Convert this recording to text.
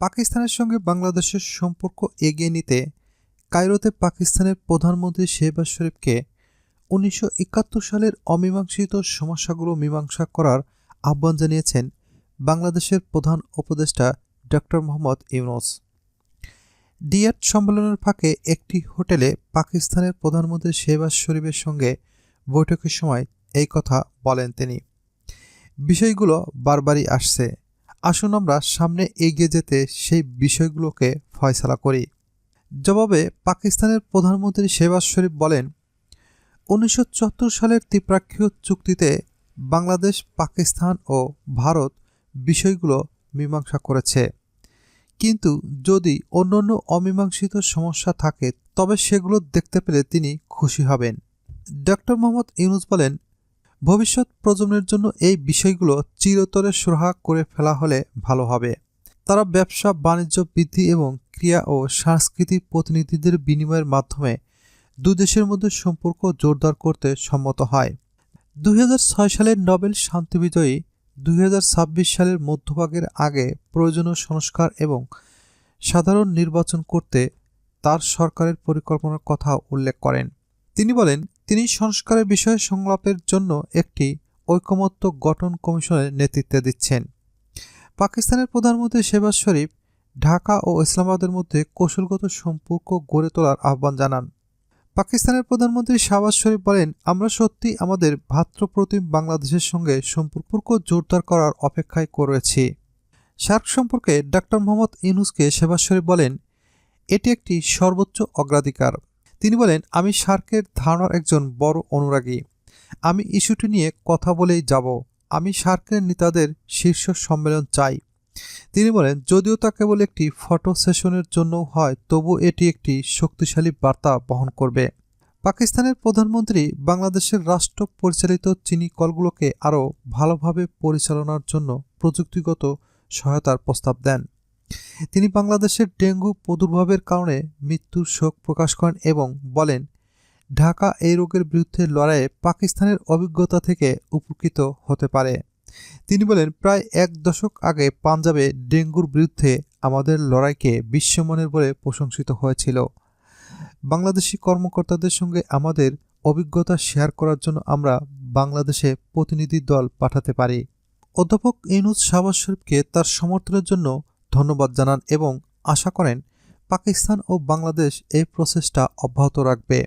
পাকিস্তানের সঙ্গে বাংলাদেশের সম্পর্ক এগিয়ে নিতে কায়রোতে পাকিস্তানের প্রধানমন্ত্রী শেহবাজ শরীফকে উনিশশো একাত্তর সালের অমীমাংসিত সমস্যাগুলো মীমাংসা করার আহ্বান জানিয়েছেন বাংলাদেশের প্রধান উপদেষ্টা ডক্টর মোহাম্মদ ইউনুস। ডিএট সম্মেলনের ফাঁকে একটি হোটেলে পাকিস্তানের প্রধানমন্ত্রী শেহবাজ শরীফের সঙ্গে বৈঠকের সময় এই কথা বলেন তিনি। বিষয়গুলো বারবারই আসছে। আসুন আমরা সামনে এগিয়ে যেতে সেই বিষয়গুলোকে ফয়সালা করি। জবাবে পাকিস্তানের প্রধানমন্ত্রী শেবাজ শরীফ বলেন, উনিশশো সালের ত্রিপাক্ষীয় চুক্তিতে বাংলাদেশ, পাকিস্তান ও ভারত বিষয়গুলো মীমাংসা করেছে। কিন্তু যদি অন্যান্য অমীমাংসিত সমস্যা থাকে, তবে সেগুলো দেখতে পেলে তিনি খুশি হবেন। ডক্টর মোহাম্মদ ইউনুস বলেন ভবিষ্যৎ প্রজন্মের জন্য এই বিষয়গুলো চিরতরে সুরাহা করে ফেলা হলে ভালো হবে। তারা ব্যবসা, বাণিজ্য, বৃদ্ধি এবং ক্রিয়া ও সাংস্কৃতিক প্রতিনিধিদের বিনিময়ের মাধ্যমে দেশের মধ্যে সম্পর্ক জোরদার করতে সম্মত হয়। দুই হাজার ছয় সালের নোবেল শান্তি বিজয়ী, দুই হাজার ছাব্বিশ সালের মধ্যভাগের আগে প্রয়োজনীয় সংস্কার এবং সাধারণ নির্বাচন করতে তার সরকারের পরিকল্পনার কথা উল্লেখ করেন। তিনি বলেন তিনি সংস্কারের বিষয়ে সংলাপের জন্য একটি ঐকমত্য গঠন কমিশনের নেতৃত্ব দিচ্ছেন। পাকিস্তানের প্রধানমন্ত্রী শেবাজ শরীফ ঢাকা ও ইসলামাবাদের মধ্যে কৌশলগত সম্পর্ক গড়ে তোলার আহ্বান জানান। পাকিস্তানের প্রধানমন্ত্রী শাহবাজ শরীফ বলেন, আমরা সত্যি আমাদের ভাতৃপ্রতিম বাংলাদেশের সঙ্গে সম্পর্ক জোরদার করার অপেক্ষায় করেছি। সার্ক সম্পর্কে ডাক্তার মোহাম্মদ ইউনুসকে শেবাজ শরীফ বলেন, এটি একটি সর্বোচ্চ অগ্রাধিকার। তিনি বলেন, আমি সার্কের ধারণার একজন বড় অনুরাগী। আমি ইস্যুটি নিয়ে কথা বলেই যাব। আমি সার্কের নেতাদের শীর্ষ সম্মেলন চাই। তিনি বলেন, যদিও তা কেবল একটি ফটো সেশনের জন্য হয় তবু এটি একটি শক্তিশালী বার্তা বহন করবে। পাকিস্তানের প্রধানমন্ত্রী বাংলাদেশের রাষ্ট্র পরিচালিত চিনি কলগুলোকে আরও ভালোভাবে পরিচালনার জন্য প্রযুক্তিগত সহায়তার প্রস্তাব দেন। তিনি বাংলাদেশের ডেঙ্গু প্রাদুর্ভাবের কারণে মৃত্যুর শোক প্রকাশ করেন এবং বলেন, ঢাকা এই রোগের বিরুদ্ধে লড়াইয়ে পাকিস্তানের অভিজ্ঞতা থেকে উপকৃত হতে পারে। তিনি বলেন, প্রায় এক দশক আগে পাঞ্জাবে ডেঙ্গুর বিরুদ্ধে আমাদের লড়াইকে বিশ্বমানের বলে প্রশংসিত হয়েছিল। বাংলাদেশি কর্মকর্তাদের সঙ্গে আমাদের অভিজ্ঞতা শেয়ার করার জন্য আমরা বাংলাদেশে প্রতিনিধি দল পাঠাতে পারি। অধ্যাপক ইউনুস শাহবাজ শরীফকে তার সমর্থনের জন্য ধন্যবাদ জানান এবং আশা করেন পাকিস্তান ও বাংলাদেশ এই প্রচেষ্টা অব্যাহত রাখবে।